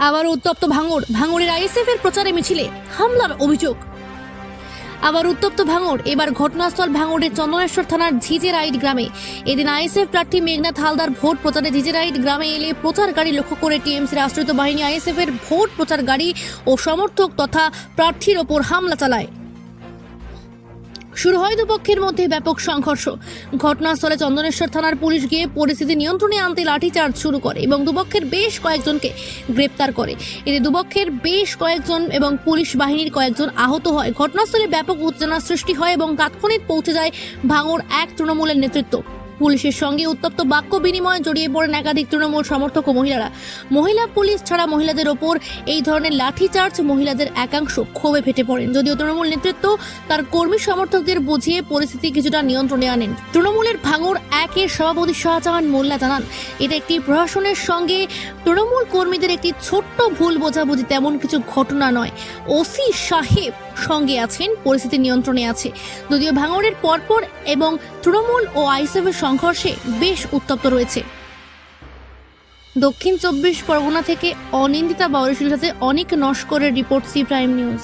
আবার উত্তপ্ত ভাঙড় ভাঙরের আইএসএফ এর প্রচারে মিছিলে হামলার অভিযোগ। আবার উত্তপ্ত ভাঙড়, এবার ঘটনাস্থল ভাঙড়ের চন্দনেশ্বর থানার ঝিজেরাইট গ্রামে। এদিন আইএসএফ প্রার্থী মেঘনাথ হালদার ভোট প্রচারে ঝিজেরাইট গ্রামে এলে প্রচার গাড়ি লক্ষ্য করে টিএমসির আশ্রিত বাহিনী আইএসএফ এর ভোট প্রচার গাড়ি ও সমর্থক তথা প্রার্থীর ওপর হামলা চালায়। শুরু হয় দুপক্ষের মধ্যে ব্যাপক সংঘর্ষ। ঘটনাস্থলে চন্দনেশ্বর থানার পুলিশ গিয়ে পরিস্থিতি নিয়ন্ত্রণে আনতে লাঠিচার্জ শুরু করে এবং দুপক্ষের বেশ কয়েকজনকে গ্রেপ্তার করে। এতে দুপক্ষের বেশ কয়েকজন এবং পুলিশ বাহিনীর কয়েকজন আহত হয়। ঘটনাস্থলে ব্যাপক উত্তেজনার সৃষ্টি হয় এবং তাৎক্ষণিক পৌঁছে যায় ভাঙড় এক তৃণমূলের নেতৃত্ব। পুলিশের সঙ্গে উত্তপ্ত বাক্য বিনিময়ে জড়িয়ে পড়েন একাধিক তৃণমূল সমর্থক ও মহিলারা। মহিলা, পুলিশ ছাড়া মহিলাদের ওপর এই ধরনের লাঠিচার্জ মহিলাদের একাংশ ক্ষোভে ফেটে পড়েন। যদিও তৃণমূল নেতৃত্ব তার কর্মী সমর্থকদের বুঝিয়ে পরিস্থিতি কিছুটা নিয়ন্ত্রণে আনেন। তৃণমূলের ভাঙড় একের সভাপতি শাহজাহান মোল্লা জানান, এটা একটি প্রশাসনের সঙ্গে তৃণমূল কর্মীদের একটি ছোট্ট ভুল বোঝাবুঝি তেমন কিছু ঘটনা নয়। ওসি সাহেব সঙ্গে আছেন, পরিস্থিতি নিয়ন্ত্রণে আছে। যদিও ভাঙড়ের পরপর এবং তৃণমূল ও আইসএফের সংঘর্ষে বেশ উত্তপ্ত রয়েছে। দক্ষিণ চব্বিশ পরগনা থেকে অনিন্দিতা বাউরিশির সাথে অনেক নস্করের রিপোর্ট, সি প্রাইম নিউজ।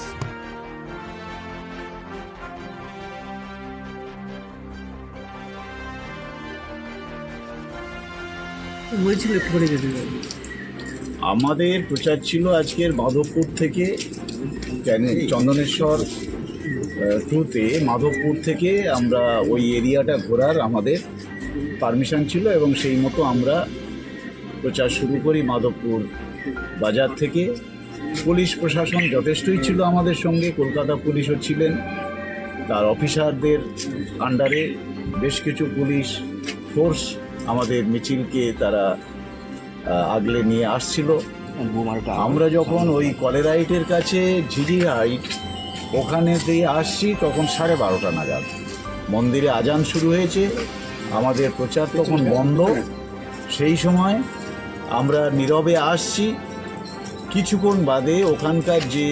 আমাদের প্রচার ছিল আজকের মাধবপুর থেকে চন্দনেশ্বর টুতে মাধবপুর থেকে আমরা ওই এরিয়াটা ঘোরার আমাদের পারমিশন ছিল এবং সেই মতো আমরা প্রচার শুরু করি মাধবপুর বাজার থেকে। পুলিশ প্রশাসন যথেষ্টই ছিল আমাদের সঙ্গে, কলকাতা পুলিশও ছিলেন। তার অফিসারদের আন্ডারে বেশ কিছু পুলিশ ফোর্স আমাদের মিছিলকে তারা আগলে নিয়ে আসছিল। আমরা যখন ওই কলেরাইটের কাছে ঝিঝিরাইট ওখানে দিয়ে আসছি, তখন সাড়ে বারোটা নাগাদ। মন্দিরে আজান শুরু হয়েছে। আমাদের প্রচার তখন বন্ধ। সেই সময় আমরা নীরবে আসছি। কিছুক্ষণ বাদে ওখানকার যে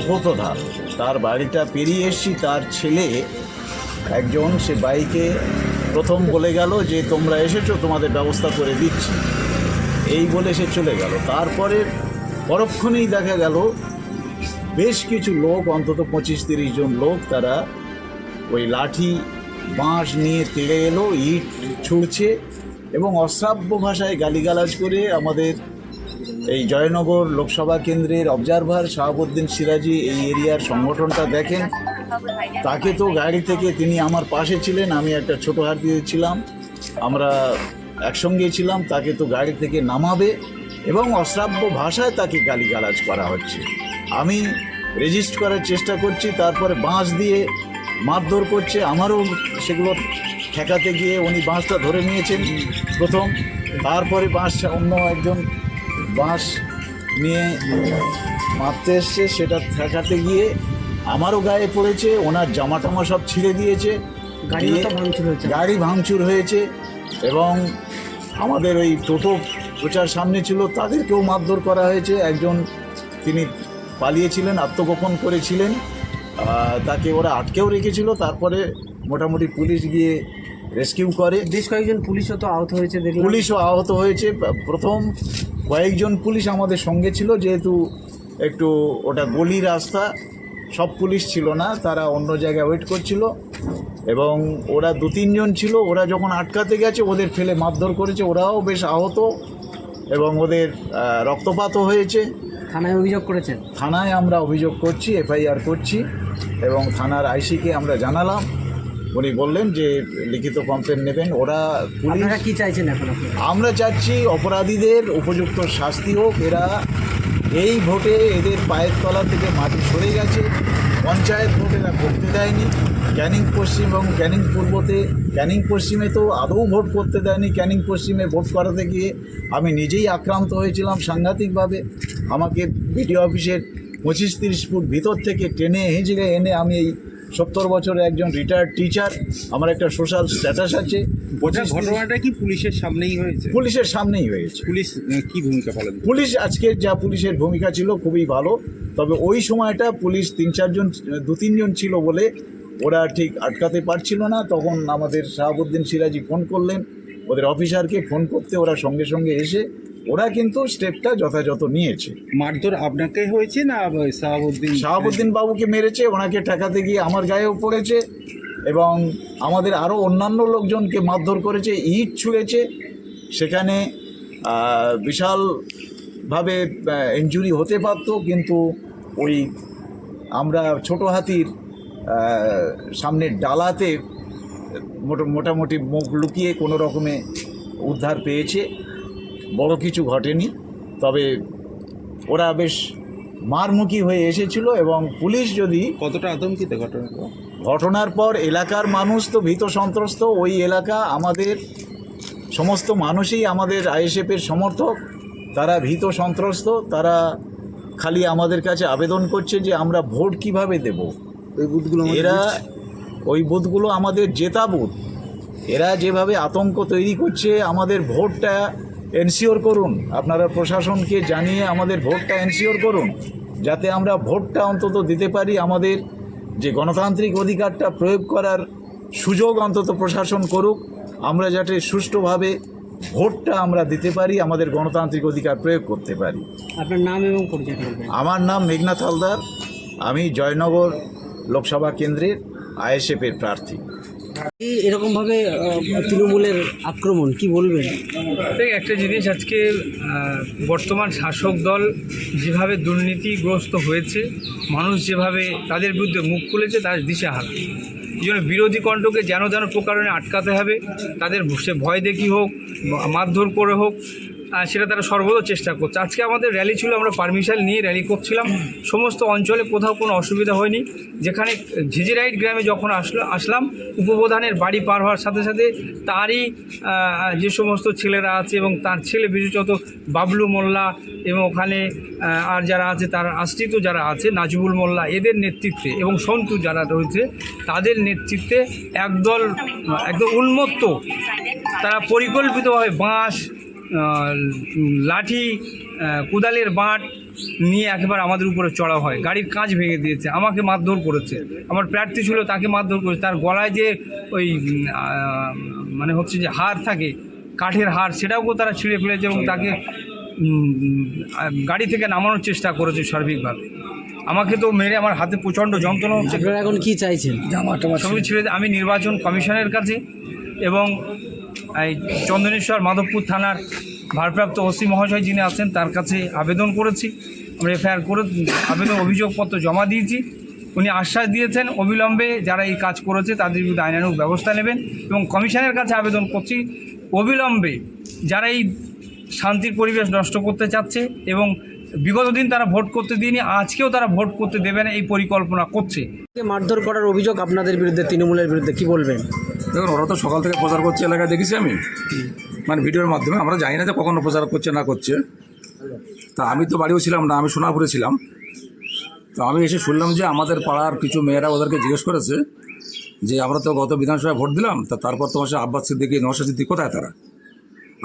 উপপ্রধান, তার বাড়িটা পেরিয়ে এসছি। তার ছেলে একজন, সে বাইকে প্রথম বলে গেল যে, তোমরা এসেছ, তোমাদের ব্যবস্থা করে দিচ্ছি। এই বলে সে চলে গেল। তারপরে পরক্ষণেই দেখা গেল, বেশ কিছু লোক, অন্তত পঁচিশ তিরিশ জন লোক, তারা ওই লাঠি বাঁশ নিয়ে তেড়ে এলো, ইট ছুঁড়ছে এবং অশ্রাব্য ভাষায় গালিগালাজ করে আমাদের এই জয়নগর লোকসভা কেন্দ্রের অবজারভার শাহাবুদ্দিন সিরাজি এই এরিয়ার সংগঠনটা দেখেন। তাকে তো গাড়ি থেকে তিনি আমার পাশে ছিলেন, আমি একটা ছোটো হাত ছিলাম, আমরা একসঙ্গে ছিলাম, তাকে তো গাড়ি থেকে নামাবে এবং অশ্রাব্য ভাষায় তাকে গালিগালাজ করা হচ্ছে। আমি রেজিস্ট করার চেষ্টা করছি, তারপরে বাঁশ দিয়ে মারধর করছে আমারও সেগুলো ঠেকাতে গিয়ে উনি বাঁশটা ধরে নিয়েছেন প্রথম। তারপরে বাঁশ অন্য একজন বাঁশ নিয়ে মারতে এসছে সেটা ঠেকাতে গিয়ে আমারও গায়ে পড়েছে ওনার জামা টামা সব ছিঁড়ে দিয়েছে। দিয়ে- ভাঙচুর হয়েছে। গাড়ি ভাঙচুর হয়েছে এবং আমাদের ওই টোটো প্রচার সামনে ছিল তাদেরকেও মারধর করা হয়েছে। একজন তিনি পালিয়েছিলেন আত্মগোপন করেছিলেন। তাকে ওরা আটকেও রেখেছিল তারপরে মোটামুটি পুলিশ গিয়ে রেস্কিউ করে। বেশ কয়েকজন পুলিশও তো আহত হয়েছে পুলিশও আহত হয়েছে। প্রথম কয়েকজন পুলিশ আমাদের সঙ্গে ছিল যেহেতু একটু ওটা গলি রাস্তা সব পুলিশ ছিল না তারা অন্য জায়গায় ওয়েট করছিল। এবং ওরা দু তিনজন ছিল ওরা যখন আটকাতে গেছে ওদের ফেলে মারধর করেছে ওরাও বেশ আহত এবং ওদের রক্তপাতও হয়েছে। থানায় অভিযোগ করেছেন? থানায় আমরা অভিযোগ করছি এফআইআর করছি। এবং থানার আইসিকে আমরা জানালাম। উনি বললেন যে লিখিত কমপ্লেন নেবেন। ওরা আপনারা কি চাইছেন এখন? আমরা চাচ্ছি অপরাধীদের উপযুক্ত শাস্তি হোক। এরা এই ভোটে এদের পায়ের তলা থেকে মাটি সরে গেছে। পঞ্চায়েত ভোট এরা করতে দেয়নি। ক্যানিং পশ্চিম এবং ক্যানিং পূর্বতে ক্যানিং পশ্চিমে তো আদৌ ভোট করতে দেয়নি। ক্যানিং পশ্চিমে ভোট করাতে গিয়ে আমি নিজেই আক্রান্ত হয়েছিলাম সাংঘাতিকভাবে। আমাকে বিডিও অফিসের পঁচিশ তিরিশ ফুট ভিতর থেকে টেনে হিঁচড়ে এনে আমি এই সত্তর বছরের একজন রিটায়ার্ড টিচার আমার একটা সোশ্যাল স্ট্যাটাস আছে। ঘটনাটা কি পুলিশের সামনেই হয়েছে? পুলিশের সামনেই হয়েছে। পুলিশ কি ভূমিকা পালন পুলিশ আজকের যা পুলিশের ভূমিকা ছিল খুবই ভালো তবে ওই সময়টা পুলিশ তিন চারজন দু তিনজন ছিল বলে ওরা ঠিক আটকাতে পারছিল না। তখন আমাদের শাহাবুদ্দিন সিরাজি ফোন করলেন ওদের অফিসারকে ফোন করতে ওরা সঙ্গে সঙ্গে এসে ওরা কিন্তু স্টেপটা যথাযথ নিয়েছে। মারধর আপনাকে হয়েছে না শাহাবুদ্দিন? শাহাবুদ্দিন বাবুকে মেরেছে ওনাকে ঠেকাতে গিয়ে আমার গায়েও পড়েছে এবং আমাদের আরও অন্যান্য লোকজনকে মারধর করেছে ইট ছুঁড়েছে সেখানে বিশালভাবে ইঞ্জুরি হতে পারতো কিন্তু ওই আমরা ছোট হাতির সামনের ডালাতে মোটা- মোটামুটি মুখ লুকিয়ে কোনো রকমে উদ্ধার পেয়েছে। বড় কিছু ঘটেনি। তবে ওরা বেশ মারমুখী হয়ে এসেছিল এবং পুলিশ যদি কতটা আতঙ্কিত ঘটনা? ঘটনার পর এলাকার মানুষ তো ভীত সন্ত্রস্ত। ওই এলাকা আমাদের সমস্ত মানুষই আমাদের আইএসএফের সমর্থক। তারা ভীত সন্ত্রস্ত। তারা খালি আমাদের কাছে আবেদন করছে যে আমরা ভোট কীভাবে দেব। ওই বুথগুলো এরা ওই বুথগুলো আমাদের জেতা বুথ। এরা যেভাবে আতঙ্ক তৈরি করছে আমাদের ভোটটা এনশিওর করুন। আপনারা প্রশাসনকে জানিয়ে আমাদের ভোটটা এনশিওর করুন যাতে আমরা ভোটটা অন্তত দিতে পারি আমাদের যে গণতান্ত্রিক অধিকারটা প্রয়োগ করার সুযোগ অন্তত প্রশাসন করুক আমরা যাতে সুষ্ঠুভাবে ভোটটা আমরা দিতে পারি আমাদের গণতান্ত্রিক অধিকার প্রয়োগ করতে পারি। আপনার নাম এবং পরিচয় আমার নাম মেঘনাথ হালদার। আমি জয়নগর লোকসভা কেন্দ্রের আইএসএফের প্রার্থী। এরকমভাবে তৃণমূলের আক্রমণ, কি বলবেন? একটা জিনিস আজকে বর্তমান শাসক দল যেভাবে দুর্নীতিগ্রস্ত হয়েছে, মানুষ যেভাবে তাদের বিরুদ্ধে মুখ খুলেছে, তার দিশেহারা। এই জন্য বিরোধী কণ্ঠকে যেন যেন প্রকারণে আটকাতে হবে, তাদের সে ভয় দেখি হোক মারধর করে হোক সেটা তারা সর্বদা চেষ্টা করছে। আজকে আমাদের র্যালি ছিল, আমরা পারমিশন নিয়ে র্যালি করছিলাম। সমস্ত অঞ্চলে কোথাও কোনো অসুবিধা হয়নি। যেখানে ঝিঝিরাইট গ্রামে যখন আসলো, আসলাম, উপপ্রধানের বাড়ি পার হওয়ার সাথে সাথে তারই যে সমস্ত ছেলেরা আছে এবং তার ছেলে বিশেষত বাবলু মোল্লা এবং ওখানে আর যারা আছে, তার আশ্রিত যারা আছে নাজিবুল মোল্লা, এদের নেতৃত্বে এবং সন্তু যারা রয়েছে, তাদের নেতৃত্বে একদল একদম উন্মত্ত, তারা পরিকল্পিতভাবে বাঁশ লাঠি কোদালের বাঁট নিয়ে একেবারে আমাদের উপরে চড়া হয়। গাড়ির কাঁচ ভেঙে দিয়েছে আমাকে মারধর করেছে। আমার প্রার্থী ছিল তাকে মারধর করেছে। তার গলায় যে ওই মানে হচ্ছে যে হার থাকে কাঠের হার সেটাও তারা ছিঁড়ে ফেলেছে এবং তাকে গাড়ি থেকে নামানোর চেষ্টা করেছে সার্বিকভাবে। আমাকে তো মেরে আমার হাতে প্রচণ্ড যন্ত্রণা হচ্ছে। এখন কি চাইছেন? সবই ছেড়ে আমি নির্বাচন কমিশনের কাছে এবং এই চন্দনেশ্বর মাধবপুর থানার ভারপ্রাপ্ত ওসি মহাশয় যিনি আছেন, তার কাছে আবেদন করেছি। আমরা এফআইআর করে আবেদন অভিযোগপত্র জমা দিয়েছি। উনি আশ্বাস দিয়েছেন, অবিলম্বে যারা এই কাজ করেছে, তাদের বিরুদ্ধে আইনানুগ ব্যবস্থা নেবেন এবং কমিশনের কাছে আবেদন করছি। অবিলম্বে যারা এই শান্তির পরিবেশ নষ্ট করতে চাচ্ছে এবং বিগত দিন তারা ভোট করতে দিয়নি আজকেও তারা ভোট করতে দেবে না, এই পরিকল্পনা করছে। মারধর করার অভিযোগ আপনাদের বিরুদ্ধে, তৃণমূলের বিরুদ্ধে, কি বলবেন? দেখুন, ওরা তো সকাল থেকে প্রচার করছে এলাকায়, দেখেছি আমি। মানে ভিডিওর মাধ্যমে, আমরা জানি না যে কখনো প্রচার করছে, না করছে। তা আমি তো বাড়িও ছিলাম না, আমি সোনাপুরে ছিলাম। তো আমি এসে শুনলাম যে আমাদের পাড়ার কিছু মেয়েরা ওদেরকে জিজ্ঞেস করেছে যে, আমরা তো গত বিধানসভায় ভোট দিলাম, তা তারপর তোমার সে আব্বাস সিদ্দিকি, নওশাদ সিদ্দিক কোথায় তারা?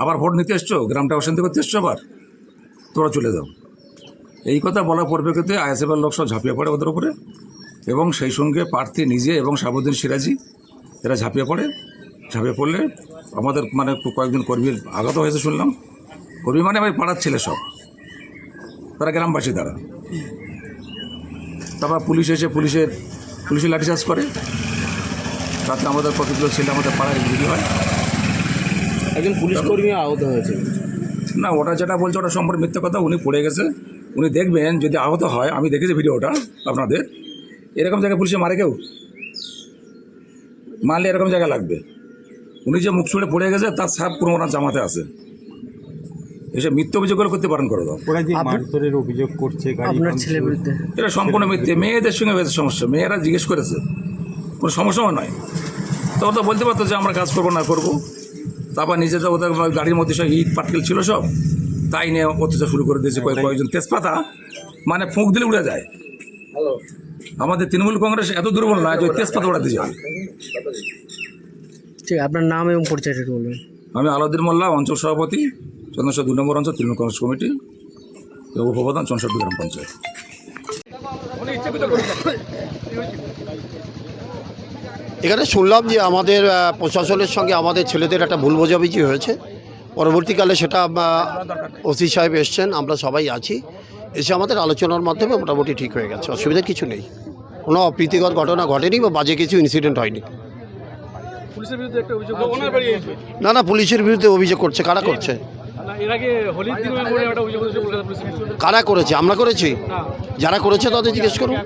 আবার ভোট নিতে এসছো? গ্রামটা অশান্তি করতে এসছো আবার? তোরা চলে যাও। এই কথা বলার পরিপ্রেক্ষিতে আইএসএফের লোক সব ঝাঁপিয়ে পড়ে ওদের উপরে। এবং সেই সঙ্গে প্রার্থী নিজে এবং সাবুদ্দিন সিরাজি এরা ঝাঁপিয়ে পড়ে ঝাঁপিয়ে পড়লে আমাদের মানে কয়েকজন কর্মীর আঘাত হয়েছে শুনলাম। কর্মী মানে আমার পাড়ার ছেলে সব। তারা গ্রামবাসী তারা। তারপর পুলিশ এসে পুলিশের পুলিশের লাঠিচার্জ করে। তাতে আমাদের কতগুলো ছেলে আমাদের পাড়ায় বিক্রি হয়। একজন পুলিশ কর্মী আহত হয়েছে। না ওটা যেটা বলছে ওটা সম্পূর্ণ মিথ্যে কথা উনি পড়ে গেছে। উনি দেখবেন যদি আহত হয় আমি দেখেছি ভিডিওটা আপনাদের। এরকম জায়গায় পুলিশে মারে কেউ? মারলে এরকম জায়গা লাগবে। উনি যে মুখ ছুড়ে পড়ে গেছে তার সাপ পুরো ওনার জামাতে আছে। এসে মিথ্যে অভিযোগ করতে পারেন করে দাও। ওরা যে মারধরের অভিযোগ করছে আপনার ছেলের বিরুদ্ধে। এটা সম্পূর্ণ মিথ্যে। মেয়েদের সঙ্গে হয়েছে সমস্যা। মেয়েরা জিজ্ঞেস করেছে। কোনো সমস্যাও নয়। তো ওরা বলতে পারতো যে আমরা কাজ করব না করব। তারপর নিজে তো ওদের গাড়ির মধ্যে সব ইট পাটকেল ছিল সব। তাই নিয়ে অত্যাচার শুরু করে দিয়েছে কয়েকজন তেজপাতা। মানে ফুঁক দিলে উড়ে যায়। আমাদের তৃণমূল কংগ্রেস এত দুর্বল না যে তেজপাতা উড়াতে যায় ঠিক আছে, আপনার নাম এবং পরিচয়টা একটু বলবেন। আমি আলাউদ্দিন মোল্লা অঞ্চল সভাপতি চন্দ্রশো দুই নম্বর অঞ্চল তৃণমূল কংগ্রেস কমিটি এবং উপপ্রধান চন্দ্রশো গ্রাম পঞ্চায়েত। এখানে শুনলাম যে আমাদের প্রশাসনের সঙ্গে আমাদের ছেলেদের একটা ভুল বোঝাবুঝি হয়েছে। পরবর্তীকালে সেটা ওসি সাহেব এসছেন আমরা সবাই আছি। এসে আমাদের আলোচনার মাধ্যমে মোটামুটি ঠিক হয়ে গেছে অসুবিধার কিছু নেই। কোনো অপ্রীতিকর ঘটনা ঘটেনি বা বাজে কিছু ইনসিডেন্ট হয়নি। পুলিশের বিরুদ্ধে একটা অভিযোগ ওনার বাড়ি না না পুলিশের বিরুদ্ধে অভিযোগ করছে কারা করছে? এর আগে হোলির দিন একটা অভিযোগ করেছে কলকাতা পুলিশের কারা করেছে? আমরা করেছি? যারা করেছে তাদের জিজ্ঞেস করুন।